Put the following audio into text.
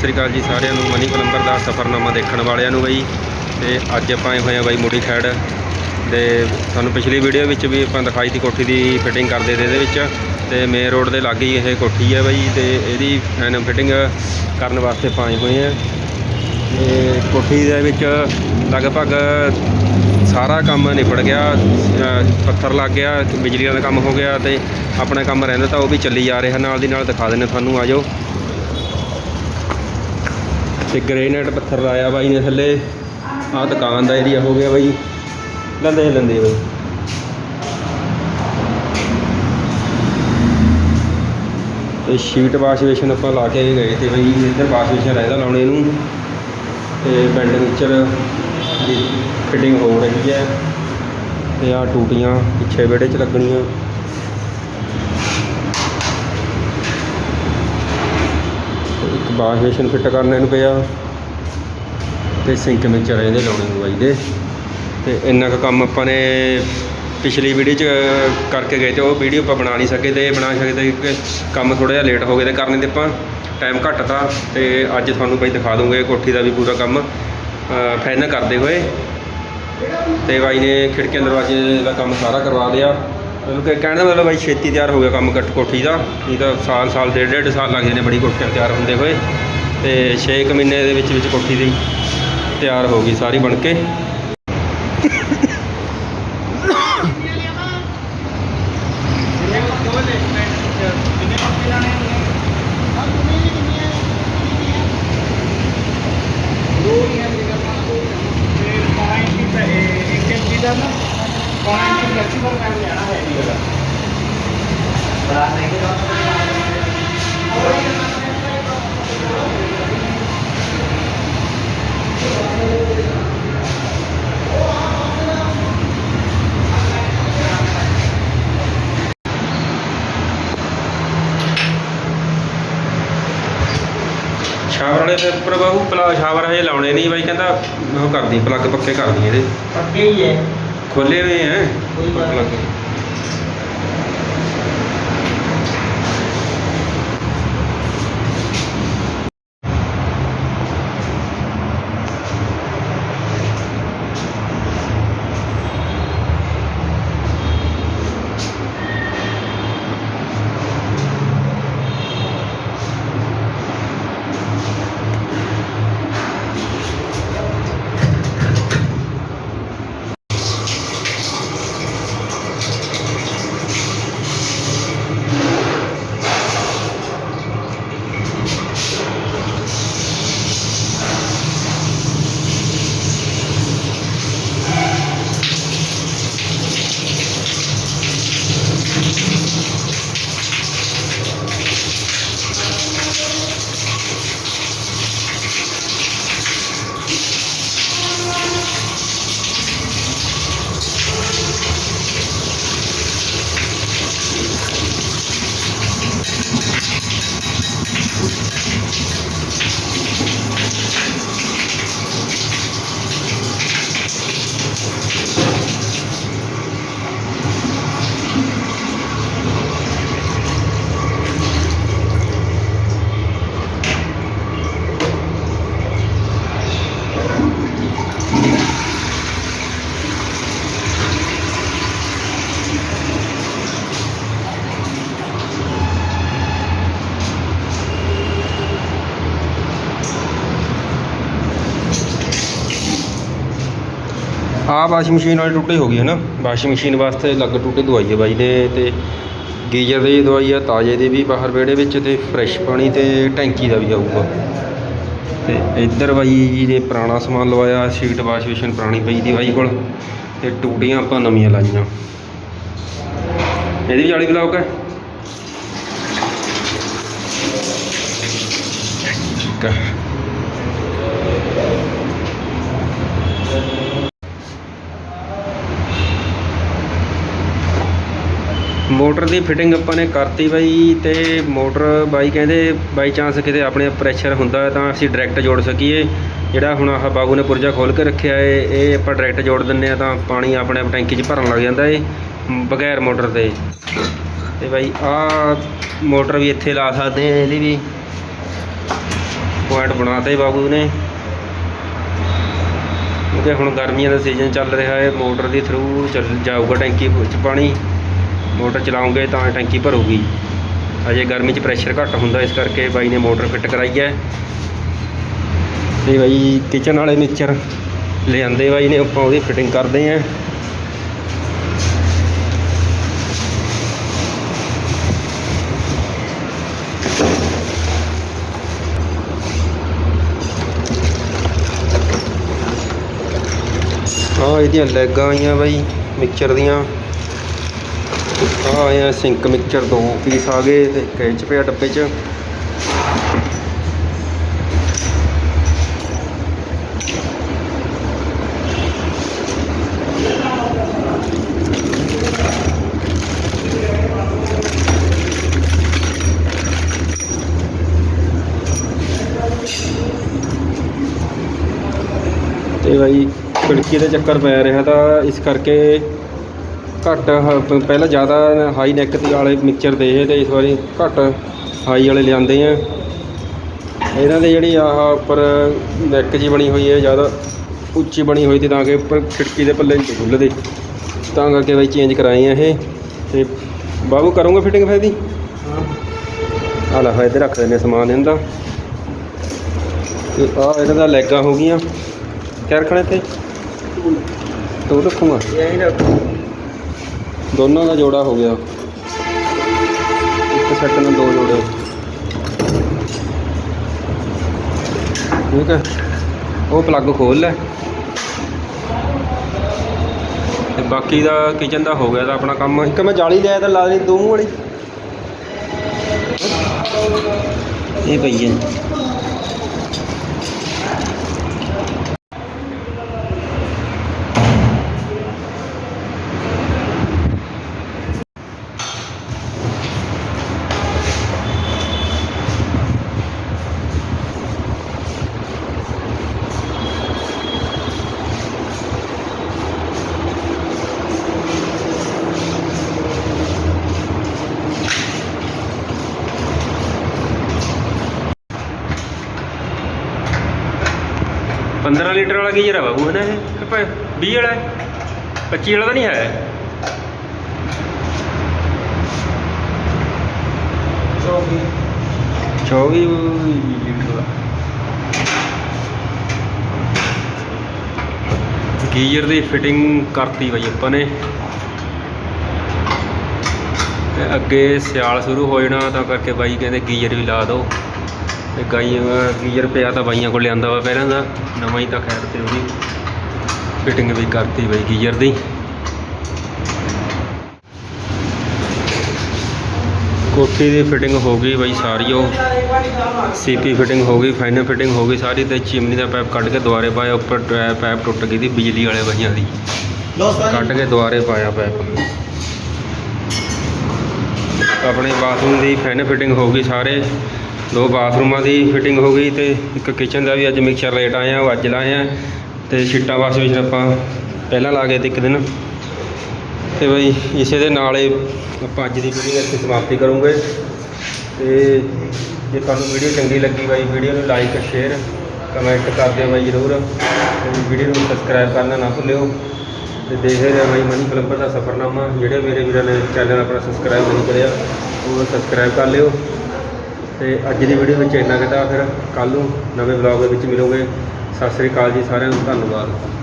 ਸ੍ਰੀ ਅਕਾਲ ਜੀ ਸਾਰਿਆਂ ਨੂੰ। ਮਨੀ ਪਲੰਬਰ ਦਾ ਸਫਰਨਾਮਾ ਦੇਖਣ ਵਾਲਿਆਂ ਨੂੰ ਬਈ। ਤੇ ਅੱਜ ਆਪਾਂ ਆਏ ਹੋਏ ਆ ਬਾਈ ਮੁੜੀ ਖੈੜ। ਤੇ ਤੁਹਾਨੂੰ ਪਿਛਲੀ ਵੀਡੀਓ ਵਿੱਚ ਵੀ ਆਪਾਂ ਦਿਖਾਈ ਤੀ ਕੋਠੀ ਦੀ ਫਿਟਿੰਗ ਕਰਦੇ ਤੇ ਇਹਦੇ ਵਿੱਚ। ਤੇ ਮੇਨ ਰੋਡ ਦੇ ਲਾਗੇ ਹੀ ਇਹ ਕੋਠੀ ਹੈ ਬਾਈ। ਤੇ ਇਹਦੀ ਐਨ ਫਿਟਿੰਗ ਕਰਨ ਵਾਸਤੇ ਆਪਾਂ ਆਏ ਹੋਏ ਆ ਤੇ ਕੋਠੀ ਦੇ ਵਿੱਚ ਲਗਭਗ ਸਾਰਾ ਕੰਮ ਨਿਬੜ ਗਿਆ। ਪੱਥਰ ਲੱਗ ਗਿਆ ਬਿਜਲੀ ਦਾ ਕੰਮ ਹੋ ਗਿਆ ਤੇ ਆਪਣਾ ਕੰਮ ਰਹਿੰਦਾ ਤਾਂ ਉਹ ਵੀ ਚੱਲੀ ਜਾ ਰਿਹਾ। ਨਾਲ ਦੀ ਨਾਲ ਦਿਖਾ ਦਿੰਦੇ ਤੁਹਾਨੂੰ ਆਜੋ ਤੇ ਗ੍ਰੇਨਾਈਟ ਪੱਥਰ ਲਾਇਆ ਬਾਈ ਨੇ ਥੱਲੇ। ਆਹ ਦੁਕਾਨ ਦਾ ਏਰੀਆ ਹੋ ਗਿਆ ਬਾਈ। ਲੰਦੇ ਲੰਦੇ ਬਾਈ। ਤੇ ਸ਼ੀਟ ਵਾਸ਼ ਬੇਸ਼ਨ ਆਪਾਂ ਲਾ ਕੇ ਗਏ ਤੇ ਬਈ। ਇੱਧਰ ਵਾਸ਼ ਬੇਸ਼ਨ ਰਹਿੰਦਾ ਲਾਉਣੇ ਨੂੰ। ਤੇ ਬੈਂਡ ਮਿਕਸਚਰ ਦੀ ਫਿਟਿੰਗ ਹੋ ਰਹੀ ਹੈ। ਤੇ ਆ ਟੂਟੀਆਂ ਪਿੱਛੇ ਵਿਹੜੇ 'ਚ ਲੱਗਣੀਆਂ ਤੇ ਇੱਕ ਵਾਸ਼ ਬੇਸ਼ਨ ਫਿੱਟ ਕਰਨੇ ਨੂੰ ਪਿਆ। ਤੇ ਸਿੰਕ ਮਿਕਸਚਰ ਇਹਦੇ ਲਾਉਣੇ ਨੂੰ ਬਾਈ ਦੇ। ਤੇ ਇੰਨਾ ਕੁ ਕੰਮ ਆਪਾਂ ਨੇ ਪਿਛਲੀ ਵੀਡੀਓ 'ਚ ਕਰਕੇ ਗਏ ਤੇ ਉਹ ਵੀਡੀਓ ਆਪਾਂ ਬਣਾ ਨਹੀਂ ਸਕੇ ਤੇ ਬਣਾ ਸਕਦੇ ਕਿ ਕੰਮ ਥੋੜਾ ਜਿਹਾ ਲੇਟ ਹੋ ਗਿਆ ਤੇ ਕਰਨੇ ਤੇ ਆਪਾਂ ਟਾਈਮ ਘੱਟ ਤਾ। ਤੇ ਅੱਜ ਤੁਹਾਨੂੰ ਬਾਈ ਦਿਖਾ ਦੂੰਗੇ ਕੋਠੀ ਦਾ ਵੀ ਪੂਰਾ ਕੰਮ। ਫਾਈਨਲ ਕਰਦੇ ਹੋਏ। ਤੇ ਬਾਈ ਨੇ ਖਿੜਕੀਆਂ ਦਰਵਾਜ਼ੇ ਦਾ ਕੰਮ ਸਾਰਾ ਕਰਵਾ ਲਿਆ। ਮਤਲਬ ਕਿ ਕਹਿਣ ਦਾ ਮਤਲਬ ਬਾਈ ਛੇਤੀ ਤਿਆਰ ਹੋ ਗਿਆ ਕੰਮ ਕੱਟ ਕੋਠੀ ਦਾ। ਨਹੀਂ ਤਾਂ ਸਾਲ ਸਾਲ, ਡੇਢ ਡੇਢ ਸਾਲ ਲੱਗ ਜਾਂਦੇ ਬੜੀ ਕੋਠੀਆਂ ਤਿਆਰ ਹੁੰਦੇ ਹੋਏ। ਤੇ 6 ਕੁ ਮਹੀਨੇ ਦੇ ਵਿੱਚ ਵਿੱਚ ਕੋਠੀ ਦੀ ਤਿਆਰ ਹੋ ਗਈ ਸਾਰੀ ਬਣ ਕੇ। ਪਲਾ ਸ਼ਾਵਰ ਹਜੇ ਲਾਉਣੇ ਨਹੀਂ ਬਾਈ ਕਹਿੰਦਾ ਉਹ ਕਰਦੀ ਪਲੱਗ ਪੱਕੇ ਕਰਦੀ ਇਹਦੇ। ਪੱਕੇ ਹੀ ਹੈ। ਖੋਲੇ ਹੋਏ ਹੈ ਕੋਈ ਪਲੱਗ ਆ ਵਾਸ਼ਿੰਗ ਮਸ਼ੀਨ ਵਾਲੀ ਟੁੱਟੀ ਹੋ ਗਈ ਹੈ ਨਾ। ਵਾਸ਼ਿੰਗ ਮਸ਼ੀਨ ਵਾਸਤੇ ਅਲੱਗ ਟੁੱਟੀ ਦਵਾਈ ਹੈ ਬਾਈ ਨੇ ਤੇ ਗੀਜ਼ਰ ਦੀ ਦਵਾਈ ਆ, ਤਾਜ਼ੇ ਦੀ ਵੀ ਬਾਹਰ ਵਿਹੜੇ ਵਿੱਚ ਤੇ ਫਰੈਸ਼ ਪਾਣੀ ਤੇ ਟੈਂਕੀ ਦਾ ਵੀ ਆਊਗਾ। ਤੇ ਇੱਧਰ ਬਾਈ ਜੀ ਨੇ ਪੁਰਾਣਾ ਸਮਾਨ ਲਵਾਇਆ, ਸੀਟ ਵਾਸ਼ ਮਸ਼ੀਨ ਪੁਰਾਣੀ ਪਈ ਦੀ ਬਾਈ ਕੋਲ ਤੇ ਟੂਟੀਆਂ ਆਪਾਂ ਨਵੀਆਂ ਲਾਈਆਂ। ਇਹਦੀ ਵੀ ਵਾਲੀ ਬਲੌਕ ਹੈ ਠੀਕ ਹੈ ਮੋਟਰ ਦੀ ਫਿਟਿੰਗ ਆਪਾਂ ਨੇ ਕਰਤੀ ਬਾਈ ਤੇ ਮੋਟਰ ਬਾਈ ਕਹਿੰਦੇ ਬਾਈ ਚਾਂਸ ਕਿਤੇ ਆਪਣੇ ਪ੍ਰੈਸ਼ਰ ਹੁੰਦਾ ਹੈ ਤਾਂ ਅਸੀਂ ਡਾਇਰੈਕਟ ਜੋੜ ਸਕੀਏ। ਜਿਹੜਾ ਹੁਣ ਆਹ ਬਾਬੂ ਨੇ ਪੁਰਜਾ ਖੋਲ ਕੇ ਰੱਖਿਆ ਏ, ਇਹ ਆਪਾਂ ਡਾਇਰੈਕਟ ਜੋੜ ਦਿੰਨੇ ਆ ਤਾਂ ਪਾਣੀ ਆਪਣੇ ਆਪ ਟੈਂਕੀ 'ਚ ਭਰਨ ਲੱਗ ਜਾਂਦਾ ਏ ਬਗੈਰ ਮੋਟਰ ਦੇ। ਤੇ ਬਾਈ ਆਹ ਮੋਟਰ ਵੀ ਇੱਥੇ ਲਾ ਸਕਦੇ ਆ ਇਹਦੀ ਵੀ। ਪੁਆਇੰਟ ਬਣਾਤੇ ਬਾਬੂ ਨੇ। ਕਿਉਂਕਿ ਹੁਣ ਗਰਮੀਆਂ ਦਾ ਸੀਜ਼ਨ ਚੱਲ ਰਿਹਾ ਹੈ ਮੋਟਰ ਦੇ ਥਰੂ ਚੱਲ ਜਾਊਗਾ ਟੈਂਕੀ ਵਿੱਚ ਪਾਣੀ। ਮੋਟਰ ਚਲਾਉਂਗੇ ਤਾਂ ਟੈਂਕੀ ਭਰੂਗੀ। ਅਜੇ ਗਰਮੀ 'ਚ ਪ੍ਰੈਸ਼ਰ ਘੱਟ ਹੁੰਦਾ, ਇਸ ਕਰਕੇ ਬਾਈ ਨੇ ਮੋਟਰ ਫਿੱਟ ਕਰਾਈ ਹੈ। ਤੇ ਬਾਈ ਕਿਚਨ ਵਾਲੇ ਮਿਕਸਚਰ ਲਿਆਂਦੇ, ਬਾਈ ਨੇ ਆਪਾਂ ਉਹਦੀ ਫਿਟਿੰਗ ਕਰਦੇ ਆਂ ਹਾਂ ਇਹਦੀਆਂ ਲੈਗਾਂ ਆਈਆਂ ਬਾਈ ਮਿਕਸਚਰ ਦੀਆਂ। ਆ ਆਇਆ ਸਿੰਕ ਮਿਕਸਚਰ ਦੋ ਪੀਸ ਆ ਗਏ ਤੇ ਇੱਕ ਇਹ ਪਿਆ ਡੱਬੇ 'ਚ। ਤੇ ਬਾਈ, ਖਿੜਕੀ ਦੇ ਚੱਕਰ ਪੈ ਰਿਹਾ ਤਾਂ ਇਸ ਕਰਕੇ ਘੱਟ ਹ- ਪਹਿਲਾਂ ਜ਼ਿਆਦਾ ਹਾਈ ਨੈਕ ਦੇ ਵਾਲੇ ਮਿਕਸਚਰ ਦੇ ਇਹ ਤੇ ਇਸ ਵਾਰੀ ਘੱਟ ਹਾਈ ਵਾਲੇ ਲਿਆਂਦੇ ਆ। ਇਹਨਾਂ ਦੇ ਜਿਹੜੀ ਆਹ ਉੱਪਰ ਨੈਕ ਜੀ ਬਣੀ ਹੋਈ ਹੈ ਜ਼ਿਆਦਾ ਉੱਚੀ ਬਣੀ ਹੋਈ ਤੇ ਤਾਂ ਕਿ ਉੱਪਰ ਖਿੜਕੀ ਦੇ ਪੱਲੇ ਨਹੀਂ ਖੁੱਲ੍ਹਦੇ। ਤਾਂ ਕਰਕੇ ਬਈ ਚੇਂਜ ਕਰਾਏ ਆ ਇਹ। ਤੇ ਬਾਬੂ ਕਰੂੰਗਾ ਫਿਟਿੰਗ ਫਿਰ ਇਹਦੀ? ਆ ਲੈ ਇੱਧਰ ਰੱਖ ਦਿੰਦੇ ਹਾਂ ਸਮਾਨ ਇਹਦਾ ਤੇ ਆ ਇਹਨਾਂ ਦਾ ਲੈਗਾ ਹੋ ਗਈਆਂ। ਕਿਆ ਰੱਖਣਾ ਇੱਥੇ ਤੂੰ ਰੱਖੂਗਾ। ਇਹ ਰੱਖੋ। ਦੋਨਾਂ ਦਾ ਜੋੜਾ ਹੋ ਗਿਆ। ਇੱਕ ਸੈੱਟ ਨਾਲ ਦੋ ਜੋੜੇ। ਠੀਕ ਹੈ। ਉਹ ਪਲੱਗ ਖੋਲ ਲੈ। ਤੇ ਬਾਕੀ ਦਾ ਕਿਚਨ ਦਾ ਹੋ ਗਿਆ ਤਾਂ ਆਪਣਾ ਕੰਮ। ਇੱਕ ਮੈਂ ਜਾਲੀ ਲਿਆ ਤਾਂ ਲਾ ਲਈ ਦੋ ਮੂੰਹ ਵਾਲੀ। ਇਹ ਪਈ ਹੈ। 15 ਲੀਟਰ ਵਾਲਾ ਗੀਜ਼ਰ ਆ ਬਾਬੂ ਹੈ ਨਾ ਇਹ ਕਿ 20 ਵਾਲਾ 25 ਵਾਲਾ ਤਾਂ ਨਹੀਂ ਹੈ ਚੌਵੀ। 24 ਲੀਟਰ ਦਾ। ਗੀਜ਼ਰ ਦੀ ਫਿਟਿੰਗ ਕਰਤੀ ਬਈ ਆਪਾਂ ਨੇ। ਅੱਗੇ ਸਿਆਲ ਸ਼ੁਰੂ ਹੋ ਜਾਣਾ ਤਾਂ ਕਰਕੇ ਬਾਈ ਕਹਿੰਦੇ ਗੀਜ਼ਰ ਵੀ ਲਾ ਦਿਓ। ਤੇ ਗਾਈ ਗੀਜ਼ਰ ਪਿਆ ਤਾਂ ਬਾਈਆਂ ਕੋਲ ਲਿਆਂਦਾ ਵਾ ਪਹਿਲਾਂ ਦਾ। ਨਵਾਂ ਹੀ ਤਾਂ ਖੈਰ ਤੇ ਉਹਦੀ ਫਿਟਿੰਗ ਵੀ ਕਰਤੀ ਬਈ ਗੀਜ਼ਰ ਦੀ। ਕੋਠੀ ਦੀ ਫਿਟਿੰਗ ਹੋ ਗਈ ਬਈ ਸਾਰੀ ਉਹ। ਸੀਪੀ ਫਿਟਿੰਗ ਹੋ ਗਈ ਫਾਈਨਲ ਫਿਟਿੰਗ ਹੋ ਗਈ ਸਾਰੀ ਤੇ ਚਿਮਨੀ ਦਾ ਪਾਈਪ ਕੱਢ ਕੇ ਦੁਬਾਰੇ ਪਾਇਆ ਉੱਪਰ ਪਾਈਪ ਟੁੱਟ ਗਈ ਦੀ ਬਿਜਲੀ ਵਾਲੇ ਵਹੀਆਂ ਦੀ। ਕੱਢ ਕੇ ਦੁਬਾਰੇ ਪਾਇਆ ਪਾਈਪ ਆਪਣੇ ਬਾਥਰੂਮ ਦੀ ਫਾਈਨਲ ਫਿਟਿੰਗ ਹੋ ਗਈ ਸਾਰੇ। ਦੋ ਬਾਥਰੂਮਾਂ ਦੀ ਫਿਟਿੰਗ ਹੋ ਗਈ ਤੇ ਇੱਕ ਕਿਚਨ ਦਾ ਵੀ ਅੱਜ ਮਿਕਸਚਰ ਰੇਟ ਆਏ ਆ, ਉਹ ਅੱਜ ਲਾਏ ਆ ਤੇ ਛਿੱਟਾਂ ਵਾਸਤੇ ਆਪਾਂ ਪਹਿਲਾਂ ਲਾ ਗਏ ਤੇ ਇੱਕ ਦਿਨ। ਤੇ ਬਈ ਇਸੇ ਦੇ ਨਾਲ ਹੀ ਆਪਾਂ ਅੱਜ ਦੀ ਵੀਡੀਓ ਇੱਥੇ ਸਮਾਪਤੀ ਕਰੂੰਗੇ। ਤੇ ਜੇ ਤੁਹਾਨੂੰ ਵੀਡੀਓ ਚੰਗੀ ਲੱਗੀ ਬਾਈ ਵੀਡੀਓ ਨੂੰ ਲਾਈਕ ਸ਼ੇਅਰ ਕਮੈਂਟ ਕਰ ਦਿਓ ਬਾਈ ਜਰੂਰ। ਤੇ ਵੀਡੀਓ ਨੂੰ ਸਬਸਕ੍ਰਾਈਬ ਕਰਨਾ ਨਾ ਭੁੱਲਿਓ। ਤੇ ਦੇਖਦੇ ਰਹੋ ਬਾਈ ਮਨੀ ਪਲੰਬਰ ਦਾ ਸਫਰਨਾਮਾ, ਜਿਹੜੇ ਮੇਰੇ ਵੀਰਾਂ ਨੇ ਚੈਨਲ ਆਪਣਾ ਸਬਸਕ੍ਰਾਈਬ ਨਹੀਂ ਕਰਿਆ, ਉਹ ਸਬਸਕ੍ਰਾਈਬ ਕਰ ਲਿਓ। ਤੇ ਅੱਜ ਦੀ ਵੀਡੀਓ ਵਿੱਚ ਇੰਨਾ ਕਿਤਾ ਫਿਰ ਕੱਲ ਨੂੰ ਨਵੇਂ ਵਲੌਗ ਦੇ ਵਿੱਚ ਮਿਲੋਗੇ। ਸਤਿ ਸ੍ਰੀ ਅਕਾਲ ਜੀ ਸਾਰਿਆਂ ਨੂੰ, ਧੰਨਵਾਦ।